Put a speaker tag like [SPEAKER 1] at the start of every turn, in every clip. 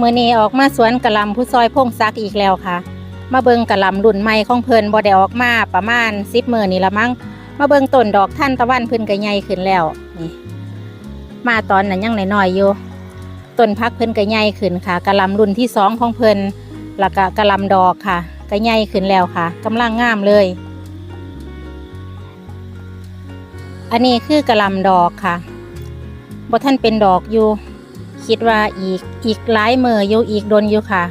[SPEAKER 1] มื่อนี้ออกมาสวนกระลำผู้ซอยพงซักอีกแล้วค่ะ มาเบิงกระลำรุ่นใหม่ของเพิ่นบ่ได้ออกมาประมาณสิบมื่อนี่ละมั้งมาเบิงต้นดอกท่านตะวันเพิ่นก็ใหญ่ขึ้นแล้วนี่ มาตอนนั้นยังน้อยๆอยู่ต้นพักเพิ่นก็ใหญ่ขึ้นค่ะกระลำรุ่นที่สองของเพิ่นแล้วก็กระลำดอกค่ะก็ใหญ่ขึ้นแล้วค่ะกำลังงามเลย อันนี้คือกระลำดอกค่ะบ่ท่านเป็นดอกอยู่ คิดว่าอีกอีกหลายมืออยู่อีกโดนอยู่ค่ะ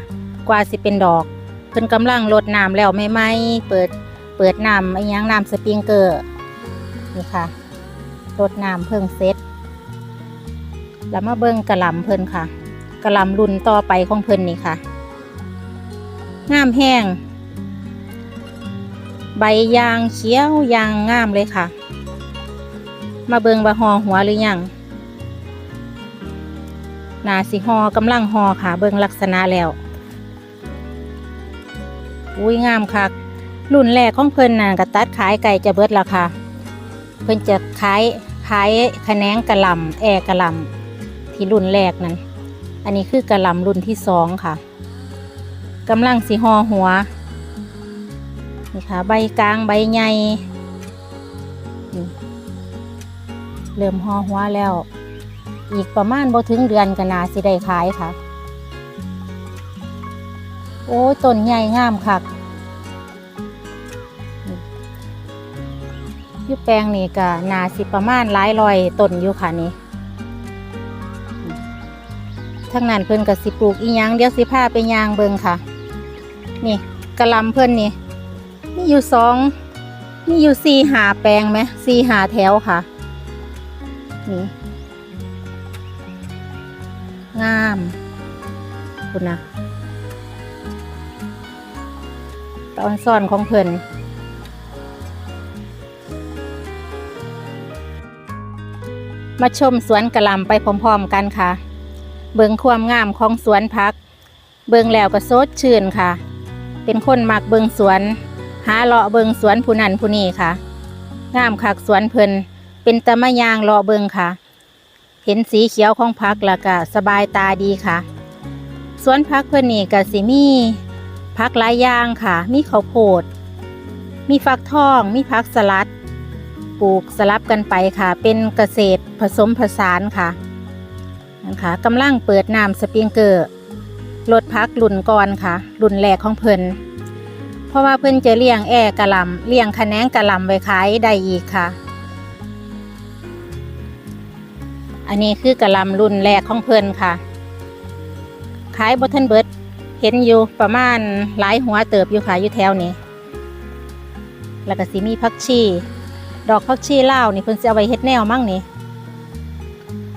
[SPEAKER 1] กว่าสิเป็นดอก เพิ่นกำลังรดน้ำแล้วไม่ไหมเปิดเปิดน้ำไอ้ยังน้ำสปริงเกอร์นี่ค่ะรดน้ำเพิ่งเสร็จแล้วมาเบิ่งกระลำเพิ่นค่ะกระลำรุ่นต่อไปของเพิ่นนี่ค่ะงามแห้ง ใบยางเขียวยางงามเลยค่ะ มาเบิ่งว่าหอหัวหรือยัง นาสิหอกำลังหอค่ะ เบิ่งลักษณะแล้วอุ้ยงามคักรุ่นแรกของเพิ่นน่ะกระตัดขายไก่จะเบิดแล้วค่ะเพิ่นจะขายขายแขนงกระลำแอกระลำที่รุ่นแรกนั้น อันนี้คือกระลำรุ่นที่สองค่ะกำลังสิหอหัวนี่ค่ะ ใบกลางใบใหญ่เริ่มหอหัวแล้ว อีกประมาณบ่ถึงเดือนก็น่าสิได้ขายค่ะ โอ้ยต้นใหญ่งามคักนี่อยุแปลงนี่ก็นาสิประมาณหลายร้อยต้นอยู่ค่ะนี่ทั้งนั้นเพิ่นก็สิปลูกอีหยังเดี๋ยวสิพาไปยางเบิงค่ะ นี่กระลำเพิ่นนี่มีอยู่สองมีอยู่สี่หาแปลงไหมสี่หาแถวค่ะ นี่ งามคุณนะตอนซ่อนของเพิ่นมาชมสวนกระลำไปพร้อมๆกันค่ะ เบิงความงามของสวนพัก เบิงแล้วก็โซดชื่นค่ะ เป็นคนมักเบิงสวน หาเลาะเบิงสวนผู้นั้นผู้นี้ค่ะ งามคักสวนเพิ่นเป็นตะมะยางเลาะเบิงค่ะ เห็นสีเขียวของพักแล้วก็สบายตาดีค่ะ สวนพักเพื่อนนี่ก็สิมีพักหลายอย่างค่ะ มีข้าวโพด มีฟักทอง มีพักสลัด ปลูกสลับกันไปค่ะ เป็นเกษตรผสมผสานค่ะนะคะกำลังเปิดน้ำสปริงเกอร์รถพักรุ่นก่อนค่ะ รุ่นแรกของเพิ่นเพราะว่าเพิ่นจะเลี้ยงแอกระลำเลี้ยงคะแนงกระลำไว้ขายได้อีกค่ะ อันนี้คือกระลำรุ่นแรกของเพิ่นค่ะ ขายบทันเบิร์ดเห็นอยู่ประมาณหลายหัวเติบอยู่ค่ะอยู่แถวนี้ แล้วก็สิมีพักชี ดอกพักชีเล่านี่เพิ่นจะเอาไว้เฮ็ดแนวมั่งนี่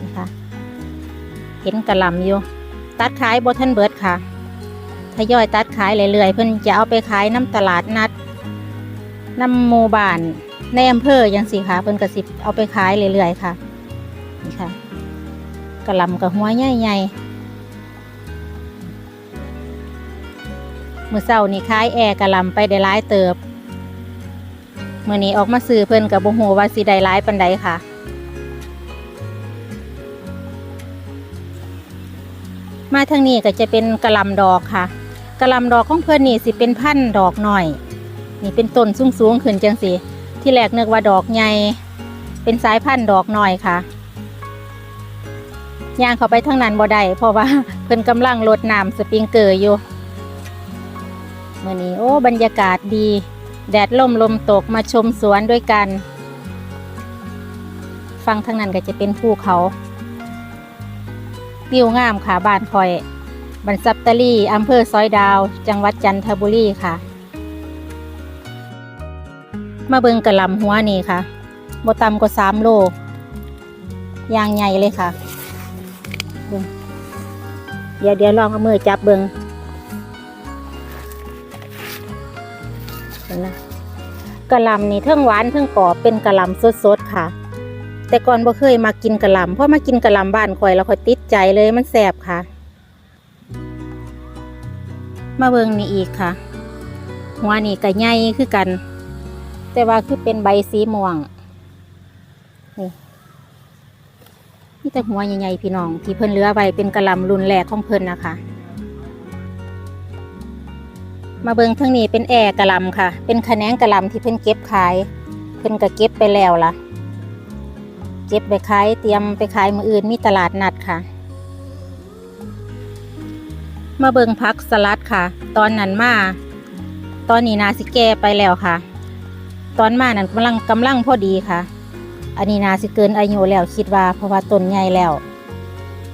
[SPEAKER 1] นี่ค่ะ เห็นกระลำอยู่ ตัดขายบทันเบิร์ดค่ะทยอยตัดขายเรื่อยๆเพิ่นจะเอาไปขายน้ำตลาดนัดน้ำหมู่บ้านในอำเภอยังสิค่ะเพิ่นก็สิบเอาไปขายเรื่อยๆค่ะ นี่ค่ะกระลำกับหัวใหญ่ๆมือเศร้านี่คล้ายแอร์กระลำไปได้ร้ายเติบเมื่อนี้ออกมาซื้อเพิ่นกับบุหัวว่าสิได้ร้ายปันใดค่ะมาทางนี้ก็จะเป็นกระลำดอกค่ะกระลำดอกของเพิ่อนนี่สิเป็นพันธุ์ดอกหน่อย นี่เป็นต้นสูงๆขึ้นจังสิที่แรกนึกว่าดอกใหญ่เป็นสายพันธุ์ดอกหน่อยค่ะ ย่างเข้าไปทางนั้นบ่ได้เพราะว่าเพิ่นกำลังรดน้ำสปริงเกอร์อยู่เมื่อนี้โอ้บรรยากาศดี แดดล่มลมตกมาชมสวนด้วยกัน ฟังทางนั้นก็จะเป็นภูเขาวิวงามค่ะบ้านคอยบันซับตะลี่อำเภอซอยดาว จังหวัดจันทบุรีค่ะ มาเบิงกระลำหัวนี่ค่ะบต่ำกว่าสามโลยางใหญ่เลยค่ะ เบิ่งเดี๋ยวเดี๋ยวลองเอามือจับเบิงเห็นนะกะหลำนี่เทิงหวานเทิงกรอบเป็นกะหลำสดๆค่ะ แต่ก่อนบ่เคยมากินกะหลำเพราะมากินกะหลำบ้านข่อยแล้วข่อยติดใจเลยมันแสบค่ะ มาเบิงนี่อีกค่ะหัวนี่ก็ใหญ่คือกัน แต่ว่าคือเป็นใบสีม่วง นี่แต่หัวใหญ่ๆพี่น้อง ที่เพิ่นเลือไปเป็นกระลำรุนแรกของเพิ่นนะคะ มาเบิงทั้งนี้เป็นแอร์กระลำค่ะ เป็นขแนงกระลำที่เพิ่นเก็บขาย เพิ่นก็เก็บไปแล้วล่ะ เก็บไปขายเตรียมไปขายมืออื่นมีตลาดนัดค่ะ มาเบิงพักสลัดค่ะ ตอนนั้นมาตอนนี้นาสิแก่ไปแล้วค่ะ ตอนมานั้นกำลังกำลังพอดีค่ะ อันนี้นาสิเกินอายุแล้วคิดว่าเพราะว่าต้นใหญ่แล้ว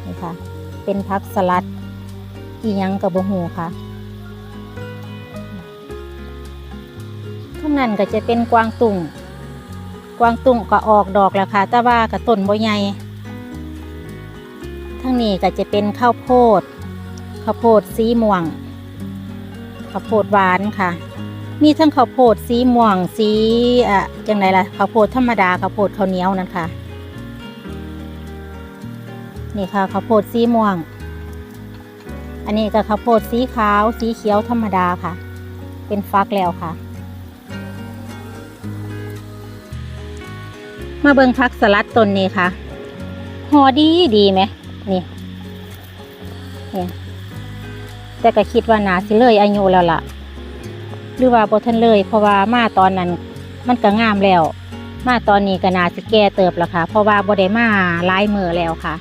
[SPEAKER 1] นี่ค่ะ เป็นพักสลัดอียังกับบหูค่ะข้างนั้นก็จะเป็นกวางตุ่งกวางตุ่งก็ออกดอกแล้วค่ะ แต่ว่ากับต้นบ่ใหญ่ทั้งนี้ก็จะเป็นข้าวโพดข้าวโพดสีม่วงข้าวโพดหวานค่ะ มีทั้งข้าวโพดสีม่วงสีอะจังไรล่ะข้าวโพดธรรมดาข้าวโพดข้าวเหนียวนั่นค่ะนี่ค่ะข้าวโพดสีม่วง อันนี้ก็ข้าวโพดสีขาวสีเขียวธรรมดาค่ะ เป็นฟักแล้วค่ะ มาเบิ่งพักสลัดต้นนี้ค่ะหอดีดีไหมนี่นี่แต่ก็คิดว่านาสิเลยอายุแล้วล่ะ หรือว่าบ่ทันเลย เพราะว่ามาตอนนั้นมันก็งามแล้ว มาตอนนี้ก็นาสิแก่เติบแล้วค่ะ เพราะว่าบ่ได้มาหลายมือแล้วค่ะ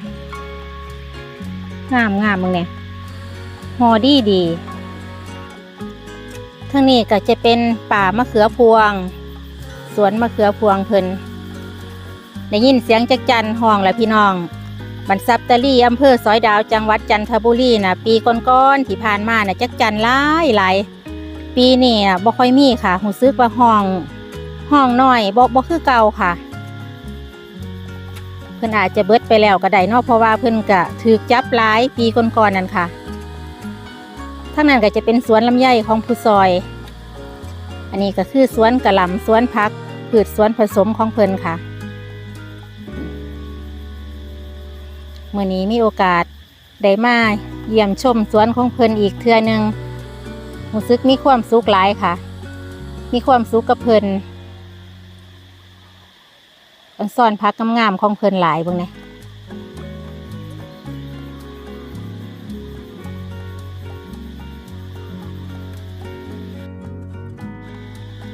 [SPEAKER 1] งามงามมึงเนี่ยหอดีดีทั้งนี้ก็จะเป็นป่ามะเขือพวง สวนมะเขือพวงเพิ่นได้ยินเสียงจักจันห้องแล้วพี่น้องบรรซับตะลี่อำเภอสอยดาวจังหวัดจันทบุรีนะปีก่อนๆที่ผ่านมานะจักจันหลายหลาย ปีนี้น่ะบ่ค่อยมีค่ะหูซึกว่าห้องห้องน้อยบ่บ่คือเก่าค่ะ เพิ่นอาจจะเบิดไปแล้วก็ได้นอกเพราะว่าเพิ่นก็ถูกจับหลายปีก่อนๆนั่นค่ะทั้งนั้นก็จะเป็นสวนลำไยของผู้ซอย อันนี้ก็คือสวนกระหล่ำสวนพักพืชสวนผสมของเพิ่นค่ะเมื่อนี้มีโอกาสได้มาเยี่ยมชมสวนของเพิ่นอีกเทื่อนึง รู้สึกมีความสุขหลายค่ะ มีความสุขกับเพิ่นอันซ่อนพักงามๆของเพลินหลายบิ่งนี่ย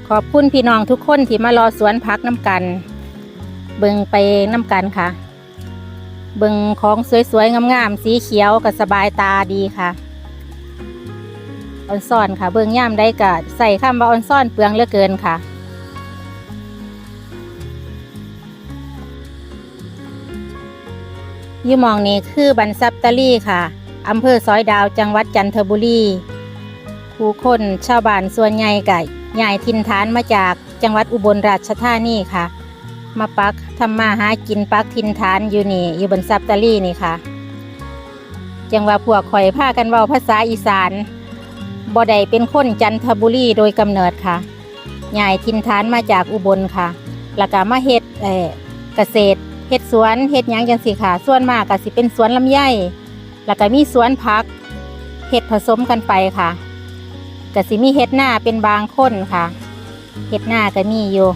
[SPEAKER 1] ขอบคุณพี่น้องทุกคนที่มารอสวนพักน้ำกัน เบิ่งไปน้ำกันค่ะ เบิ่งของสวยๆงามๆสีเขียวก็สบายตาดีค่ะ ออนซ่อนค่ะ เบิ่งย่ามได้ก็ใส่คำว่าออนซ่อนเปลืองเหลือเกินค่ะยี่มองนี้คือบันซับตะลี่ค่ะอำเภอซอยดาวจังหวัดจันทบุรีผู้คนชาวบ้านส่วนใหญ่ก็ย้ายถิ่นฐานมาจากจังหวัดอุบลราชธานีค่ะ มาปักทำมาหากินปักทินฐานอยู่นี่อยู่บนซับตาลี่นี่ค่ะจังว่าพวกข่อยพากันเว้าภาษาอีสาน บ่ได้เป็นคนจันทบุรีโดยกำเนิดค่ะยายทินฐานมาจากอุบลค่ะ แล้วก็มาเฮ็ดเอ่อเกษตรเฮ็ดสวนเฮ็ดหยังจังสิค่ะ ส่วนมากก็สิเป็นสวนลำไยแล้วก็มีสวนผักเฮ็ดผสมกันไปค่ะก็สิมีเฮ็ดหน้าเป็นบางคนค่ะเฮ็ดหน้าก็มีอยู่